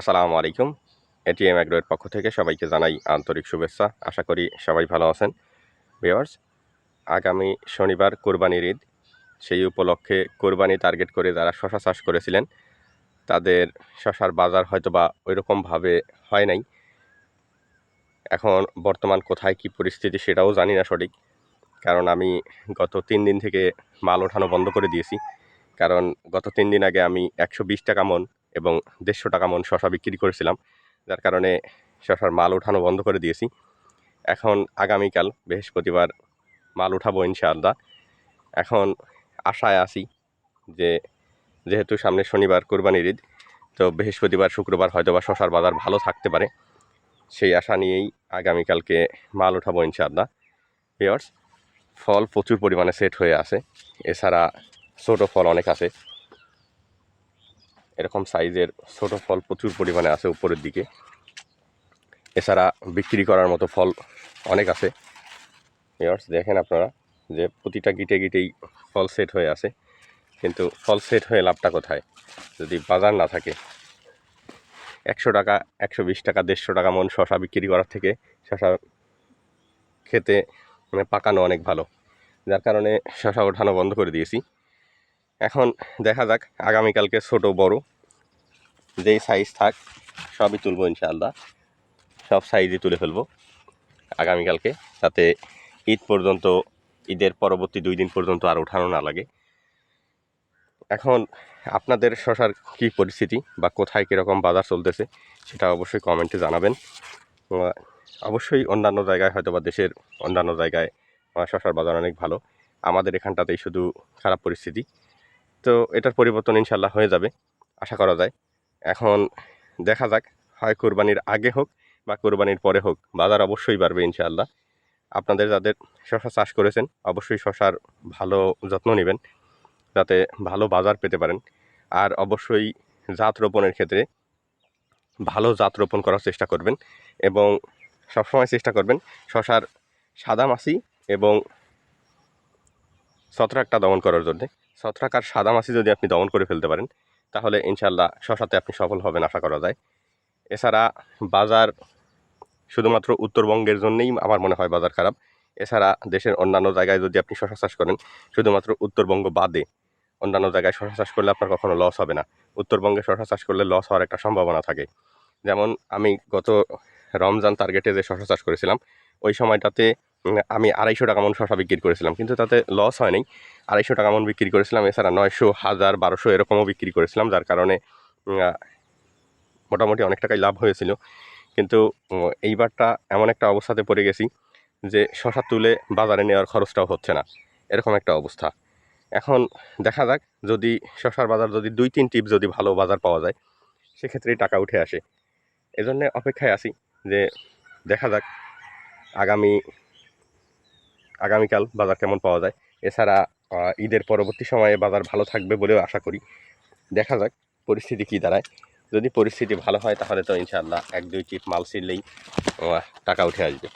আসসালামু আলাইকুম। এটিএম অ্যাগ্রোয়ের পক্ষ থেকে সবাইকে জানাই আন্তরিক শুভেচ্ছা। আশা করি সবাই ভালো আছেন। ভিওয়ার্স আগামী শনিবার কোরবানির ঈদ। সেই উপলক্ষে কোরবানি টার্গেট করে যারা শশা চাষ করেছিলেন, তাদের শশার বাজার হয়তো বা ওইরকমভাবে হয় নাই। এখন বর্তমান কোথায়, কি পরিস্থিতি সেটাও জানি না সঠিক। কারণ আমি গত তিন দিন থেকে মাল ওঠানো বন্ধ করে দিয়েছি। কারণ গত তিন দিন আগে আমি একশো বিশ টাকা মন এবং দেড়শো টাকা মন শশা বিক্রি করেছিলাম, যার কারণে শশার মাল ওঠানো বন্ধ করে দিয়েছি। এখন আগামীকাল বৃহস্পতিবার মাল উঠাবো ইনশাআল্লাহ। এখন আশায় আছি যে, যেহেতু সামনে শনিবার কোরবানির ঈদ, তো বৃহস্পতিবার, শুক্রবার হয়তো বা শশার বাজার ভালো থাকতে পারে। সেই আশা নিয়েই আগামীকালকে মাল উঠাবো ইনশাআল্লাহ। পিয়ার্স ফল প্রচুর পরিমাণে সেট হয়ে আছে। এছাড়া ছোটো ফল অনেক আছে। এরকম সাইজের ছোট ফল প্রচুর পরিমাণে আছে উপরের দিকে। এছাড়া বিক্রি করার মতো ফল অনেক আছে। ইয়ার্স দেখেন আপনারা যে প্রতিটা গিটে গিটেই ফল সেট হয়ে আছে। কিন্তু ফল সেট হয়ে লাভটা কোথায়? যদি বাজার না থাকে, একশো টাকা, একশো বিশ টাকা, দেড়শো টাকা মন শশা বিক্রি করার থেকে শশা খেতে মানে পাকানো অনেক ভালো। যার কারণে শশা ওঠানো বন্ধ করে দিয়েছি। এখন দেখা যাক আগামীকালকে ছোট বড়। যেই সাইজ থাক, সবই তুলবো ইনশাআল্লাহ। সব সাইজই তুলে ফেলব আগামীকালকে তাতে ঈদ পর্যন্ত, ঈদের পরবর্তী দুই দিন পর্যন্ত আর ওঠানো না লাগে। এখন আপনাদের শশার কী পরিস্থিতি বা কোথায় কীরকম বাজার চলতেছে, সেটা অবশ্যই কমেন্টে জানাবেন। অবশ্যই অন্যান্য জায়গায় হয়তো বা দেশের অন্যান্য জায়গায় শশার বাজার অনেক ভালো। আমাদের এখানটাতেই শুধু খারাপ পরিস্থিতি। তো এটার পরিবর্তন ইনশাল্লাহ হয়ে যাবে, আশা করা যায়। এখন দেখা যাক, হয় কোরবানির আগে হোক বা কোরবানির পরে হোক, বাজার অবশ্যই বাড়বে ইনশাআল্লাহ। আপনাদের যাদের শশা চাষ করেছেন, অবশ্যই শশার ভালো যত্ন নেবেন, যাতে ভালো বাজার পেতে পারেন। আর অবশ্যই জাত রোপণের ক্ষেত্রে ভালো জাত রোপণ করার চেষ্টা করবেন এবং সবসময় চেষ্টা করবেন শশার সাদা মাছি এবং ছত্রাকটা দমন করার জন্যে। ছত্রাক আর সাদা মাছি যদি আপনি দমন করে ফেলতে পারেন, তাহলে ইনশাল্লাহ শশাতে আপনি সফল হবেন আশা করা যায়। এছাড়া বাজার শুধুমাত্র উত্তরবঙ্গের জন্যেই আমার মনে হয় বাজার খারাপ। এছাড়া দেশের অন্যান্য জায়গায় যদি আপনি শশা চাষ করেন, শুধুমাত্র উত্তরবঙ্গ বাদে অন্যান্য জায়গায় শশা চাষ করলে আপনার কখনো লস হবে না। উত্তরবঙ্গে শশা চাষ করলে লস হওয়ার একটা সম্ভাবনা থাকে। যেমন আমি গত রমজান টার্গেটে যে শশা চাষ করেছিলাম, ওই সময়টাতে আমি আড়াইশো টাকা মন শশা বিক্রি করেছিলাম, কিন্তু তাতে লস হয়নি। আড়াইশো টাকা মন বিক্রি করেছিলাম, এছাড়া নয়শো, হাজার, বারোশো এরকমও বিক্রি করেছিলাম, যার কারণে মোটামুটি অনেক টাকাই লাভ হয়েছিল। কিন্তু এইবারটা এমন একটা অবস্থাতে পড়ে গেছি যে শশা তুলে বাজারে নেওয়ার খরচটাও হচ্ছে না। এরকম একটা অবস্থা। এখন দেখা যাক, যদি শশার বাজার যদি দুই, তিন টিপ যদি ভালো বাজার পাওয়া যায়, সেক্ষেত্রেই টাকা উঠে আসে। এজন্য অপেক্ষায় আছি যে দেখা যাক, আগামী আগামীকাল বাজার কেমন পাওয়া যায়। এছাড়া ঈদের পরবর্তী সময়ে বাজার ভালো থাকবে বলেও আশা করি। দেখা যাক পরিস্থিতি কী দাঁড়ায়। যদি পরিস্থিতি ভালো হয় তাহলে তো ইনশাআল্লাহ এক দুই চিপ মাল ছিঁড়লেই টাকা উঠে আসবে।